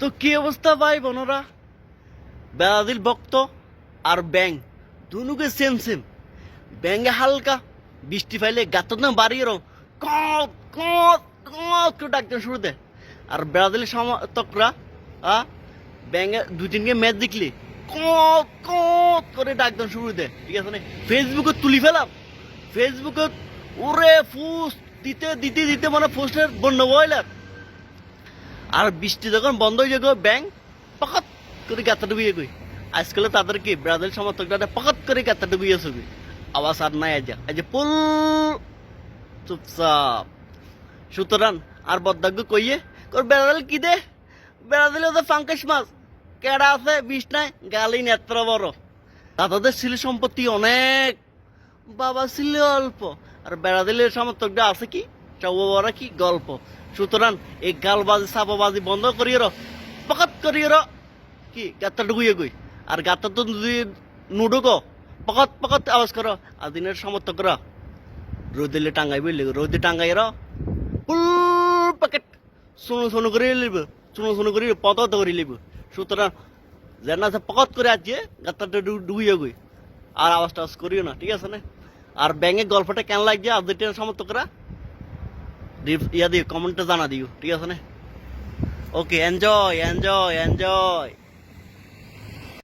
তো কি অবস্থা ভাই বোনরা? ব্রাজিল ভক্ত আর ব্যাং দুনুকে সেম সেম ব্যাঙ্গে হালকা, বৃষ্টি ফাইলে গাতর না বাড়িয়ে রো কত কত কত করে ডাকতে শুরু দেয় আর ব্রাজিলের সমর্থকরা, আ ব্যাঙ্গে দু তিনকে ম্যাচ দেখলি। কত কত করে ডাকতে শুরু দেয় ঠিক আছে না? ফেসবুকে তুলি ফেলাম। ফেসবুকে ওরে ফুস, দিতে দিতে দিতে মানে ফুসের বন্য বয়লার আর বৃষ্টি যখন বন্ধ হয়ে যাবে, ব্যাং, পকাত করে গাতা ডুবিয়ে গই। আজকাল তাদের কি, ব্রাজিল সমর্থকরা পকাত করে গাতা ডুবিয়ে ছবি আওয়াজ আর নাই আজ আজ পুল চুপচাপ। সুতরাং আর বদাগ্য কইয়ে, কর ব্রাজিল কি দে? ব্রাজিল তো ফাঙ্কাস মাছ, কেডা আছে? বিষ নাই? গালি নেত্র বড়। দাদাদের ছিল সম্পত্তি অনেক। বাবা ছিল অল্প। আর ব্রাজিলের সমর্থকটা আছে কি? চাওয়া কি? গল্প। সুতরাং এই গালবাজি, সাপাবাজি বন্ধ করিয়ে র পকাত করিয়ে র কি গাত্তা ডুগুয়ে গই। আর গাত্তা তো যদি নুডুক পকাত পকাত আওয়াজ করো, আর দিনের সমর্থকরা রোদিলে টাঙ্গাই বললে রোদে টাঙ্গাই র ফুল প্যাকেট শুনো শুনো করে লিব শুনো শুনো করে পত করে লিব। সুতরাং যেন আছে পকত করে আজকে গাত্তাটা ডুবিয়ে গই। আর আওয়াজ টাওয়াজ করিও না, ঠিক আছে না? আর ব্যাঙে গল্পটা কেন লাগছে? আর দুইটা সমর্থকরা ইয়া দিও কমেন্টে জানা দিও ঠিক আছে না? Okay enjoy enjoy enjoy